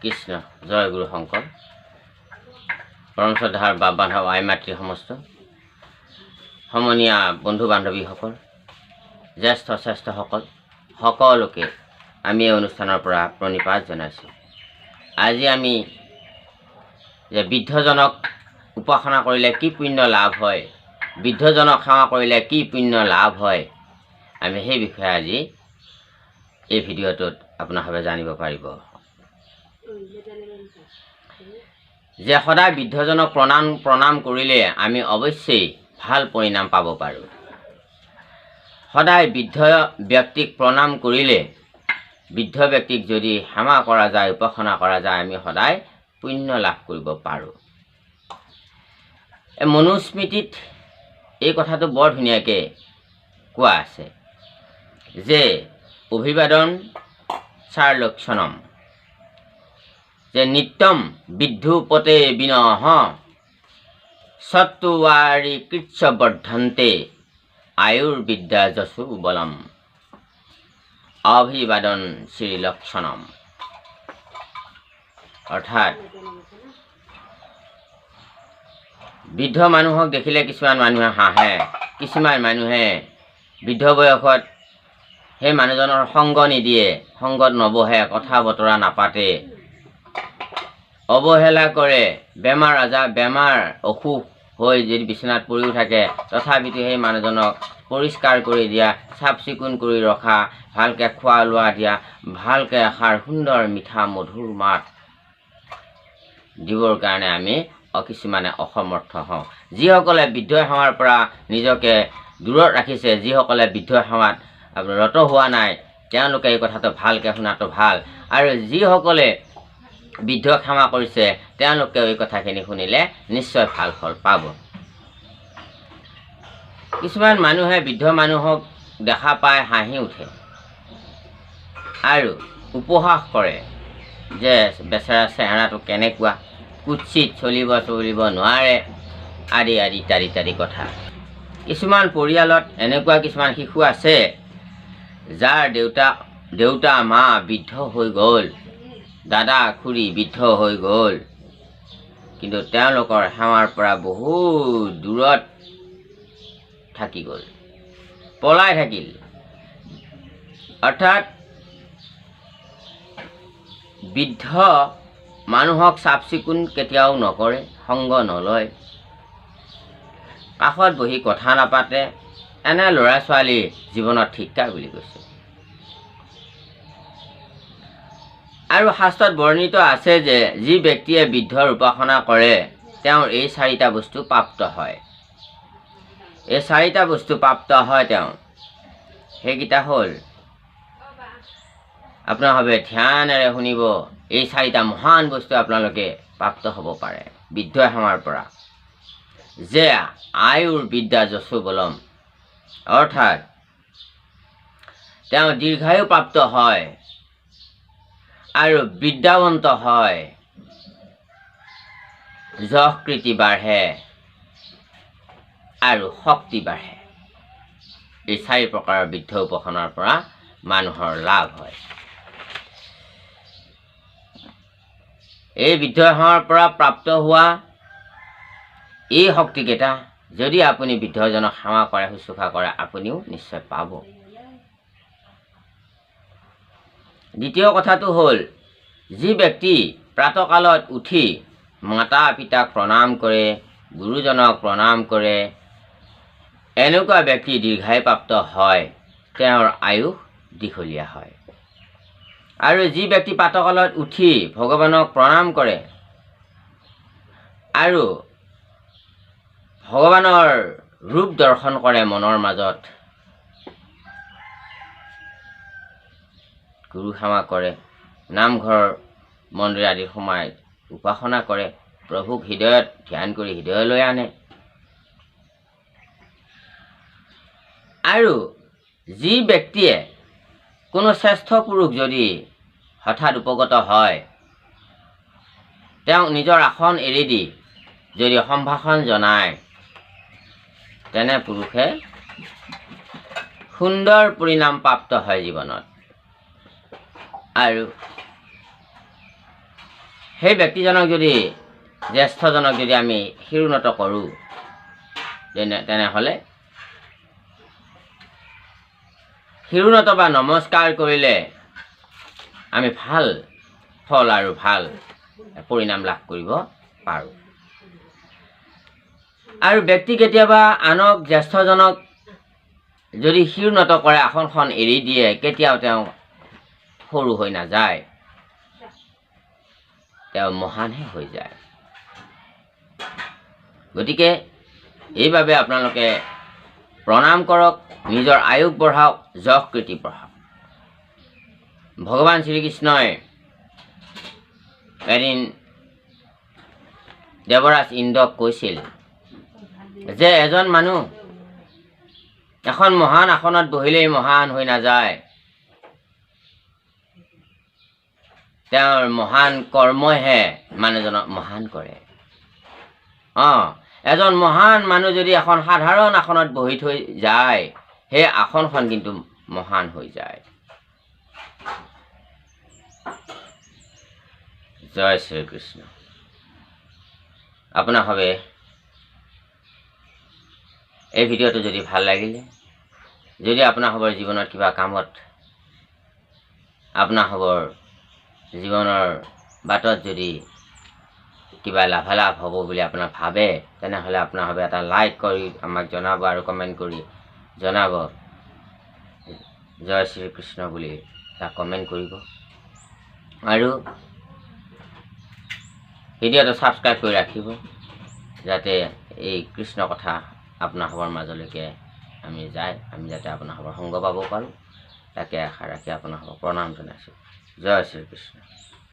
কৃষ্ণ জয় গুৰু শংকৰ। পৰম শ্ৰদ্ধাৰ বাপ বান্ধৱ আই মাতৃ সমস্ত। সমনীয়া বন্ধু বান্ধৱীসকল জ্যেষ্ঠ শ্ৰেষ্ঠসকল সকলোকে আমি এই অনুষ্ঠানৰ পৰা প্ৰণিপাত জনাইছোঁ। আজি আমি যে বৃদ্ধজনক উপাসনা কৰিলে কি পুণ্য লাভ হয় বৃদ্ধজনক সেৱা কৰিলে কি পুণ্য লাভ হয় আমি সেই বিষয়ে আজি এই ভিডিঅ'টোত আপোনাৰভাৱে জানিব পাৰিব। যে সদায় বৃদ্ধজনক প্ৰণাম প্ৰণাম কৰিলে আমি অৱশ্যেই ভাল পৰিণাম পাব পাৰোঁ। সদায় বৃদ্ধ ব্যক্তিক প্ৰণাম কৰিলে বৃদ্ধ ব্যক্তিক যদি সেৱা কৰা যায় উপাসনা কৰা যায় আমি সদায় পুণ্য লাভ কৰিব পাৰোঁ। এই মনুস্মৃতিত এই কথাটো বৰ ধুনীয়াকৈ কোৱা আছে যে অভিবাদন চাৰ লক্ষণম। যে নিত্যম বিদ্ধুপতে বিনহ। সত্তুৱাৰী কৃচ্ছ বৰ্ধন্তে আয়ুৰ্বিদ্যা যশু বলম। অভিবাদন শ্ৰীলক্ষণম অৰ্থাৎ বৃদ্ধ মানুহক দেখিলে কিছুমান মানুহে হাঁহে, কিছুমান মানুহে বৃদ্ধ বয়সত সেই মানুহজনৰ সংগ নিদিয়ে, সংগত নবহে, কথা বতৰা নাপাতে। অৱহেলা কৰে। বেমাৰ আজাৰ বেমাৰ অসুখ হৈ যদি বিচনাত পৰিও থাকে তথাপিতো সেই মানুহজনক পৰিষ্কাৰ কৰি দিয়া চাফ চিকুণ কৰি ৰখা ভালকৈ খোৱা লোৱা দিয়া ভালকৈ এষাৰ সুন্দৰ মিঠা মধুৰ মাত দিবৰ কাৰণে আমি কিছুমানে অসমৰ্থ হওঁ। যিসকলে বৃদ্ধ সেৱাৰ পৰা নিজকে দূৰত ৰাখিছে যিসকলে বৃদ্ধ সেৱাত ৰত হোৱা নাই তেওঁলোকে এই কথাটো ভালকৈ শুনাটো ভাল। আৰু যিসকলে বৃদ্ধ ক্ষমা কৰিছে। তেওঁলোকেও এই কথাখিনি শুনিলে নিশ্চয় ভাল ফল পাব। কিছুমান মানুহে বৃদ্ধ মানুহক দেখা পাই হাঁহি উঠে আৰু উপহাস কৰে যে বেচেৰা চেহেৰাটো কেনেকুৱা কুৎসিত চলিব চলিব নোৱাৰে আদি আদি ইত্যাদি ইত্যাদি কথা। কিছুমান পৰিয়ালত এনেকুৱা কিছুমান শিশু আছে যাৰ দেউতা দেউতা মা বৃদ্ধ হৈ গ'ল। দাদা খুৰী বৃদ্ধ হৈ গ'ল। কিন্তু তেওঁলোকৰ সেৱাৰ পৰা বহুত দূৰত থাকি গ'ল। পলাই থাকিল। অৰ্থাৎ বৃদ্ধ মানুহক চাফ চিকুণ কেতিয়াও নকৰে সংগ নলয়। কাষত বহি কথা নাপাতে এনে ল'ৰা ছোৱালী জীৱনত শিক্ষা বুলি কৈছে। আৰু শাস্ত্ৰত বৰ্ণিত আছে যে যি ব্যক্তিয়ে বৃদ্ধৰ উপাসনা কৰে তেওঁৰ এই চাৰিটা বস্তু প্ৰাপ্ত হয়। এই চাৰিটা বস্তু প্ৰাপ্ত হয় তেওঁ। সেইকেইটা হ'ল আপোনাৰভাৱে ধ্যানেৰে শুনিব এই চাৰিটা মহান বস্তু আপোনালোকে প্ৰাপ্ত হ'ব পাৰে বৃদ্ধ সেৱাৰ পৰা। যে আয়ুৰ বিদ্যা যশু বলম অৰ্থাৎ তেওঁ দীৰ্ঘায়ু প্ৰাপ্ত হয় আৰু বিদ্যাৱন্ত হয়। যশকৃতি বাঢ়ে আৰু শক্তি বাঢ়ে। এই চাৰি প্ৰকাৰৰ বৃদ্ধ উপাসনাৰ পৰা মানুহৰ লাভ হয়। এই বৃদ্ধ সেৱাৰ পৰা প্ৰাপ্ত হোৱা এই শক্তিকেইটা যদি আপুনি বৃদ্ধজনক সেৱা কৰে শুশ্ৰূষা কৰে আপুনিও নিশ্চয় পাব। দ্বিতীয় কথাটো হ'ল যি ব্যক্তি প্ৰাতকালত উঠি মাতা পিতাক প্ৰণাম কৰে গুৰুজনক প্ৰণাম কৰে এনেকুৱা ব্যক্তি দীৰ্ঘায়ুপ্ৰাপ্ত হয় তেওঁৰ আয়ুস দীঘলীয়া হয়। আৰু যি ব্যক্তি প্ৰাতকালত উঠি ভগৱানক প্ৰণাম কৰে আৰু ভগৱানৰ ৰূপ দৰ্শন কৰে মনৰ মাজত গুৰু সেৱা কৰে। নামঘৰ মন্দিৰ আদিত সোমাই উপাসনা কৰে। প্ৰভুক হৃদয়ত ধ্যান কৰি হৃদয়লৈ আনে। আৰু যি ব্যক্তিয়ে কোনো শ্ৰেষ্ঠ পুৰুষ যদি হঠাৎ উপগত হয় তেওঁক নিজৰ আসন এৰি দি যদি সম্ভাষণ জনায় তেনে পুৰুষে সুন্দৰ পৰিণাম প্ৰাপ্ত হয় জীৱনত। আৰু সেই ব্যক্তিজনক যদি জ্যেষ্ঠজনক যদি আমি শিৰোনত কৰোঁ তেনে তেনেহ'লে শিৰোনত বা নমস্কাৰ কৰিলে আমি ভাল ফল আৰু ভাল পৰিণাম লাভ কৰিব পাৰোঁ। আৰু ব্যক্তি কেতিয়াবা আনক জ্যেষ্ঠজনক যদি শিৰোনত কৰে আসনখন এৰি দিয়ে কেতিয়াও তেওঁ সৰু হৈ নাযায়। তেওঁ মহানহে হৈ যায়। গতিকে এইবাবে আপোনালোকে প্ৰণাম কৰক নিজৰ আয়ুস বঢ়াওক যশ কীৰ্তি বঢ়াওক। ভগৱান শ্ৰীকৃষ্ণই এদিন দেৱৰাজ ইন্দ্ৰক কৈছিল যে এজন মানুহ এখন মহান আসনত বহিলেই মহান হৈ নাযায়। তেওঁৰ মহান কৰ্মইহে মানুহজনক মহান কৰে। অঁ, এজন মহান মানুহ যদি এখন সাধাৰণ আসনত বহি থৈ যায়, সেই আসনখন কিন্তু মহান হৈ যায়। জয় শ্ৰীকৃষ্ণ। আপোনাৰ হবে এই ভিডিঅ'টো যদি ভালো লাগিলে, যদি আপোনাৰ হ'বৰ জীৱনত কিবা কামত আপোনাৰ হ'বৰ জীৱনৰ বাটত যদি কিবা লাভালাভ হ'ব বুলি আপোনাৰ ভাবে তেনেহ'লে আপোনাৰ হবে এটা লাইক কৰি আমাক জনাব আৰু কমেণ্ট কৰি জনাব। জয় শ্ৰীকৃষ্ণ বুলি এটা কমেণ্ট কৰিব। আৰু ভিডিঅ'টো ছাবস্ক্ৰাইব কৰি ৰাখিব যাতে এই কৃষ্ণ কথা আপোনাৰ সবৰ মাজলৈকে আমি যায় আমি যাতে আপোনাৰ সবৰ সংগ পাব পাৰোঁ। তাকে আশা ৰাখি আপোনাৰ সবৰ প্ৰণাম জনাইছোঁ। জয় শ্ৰীকৃষ্ণ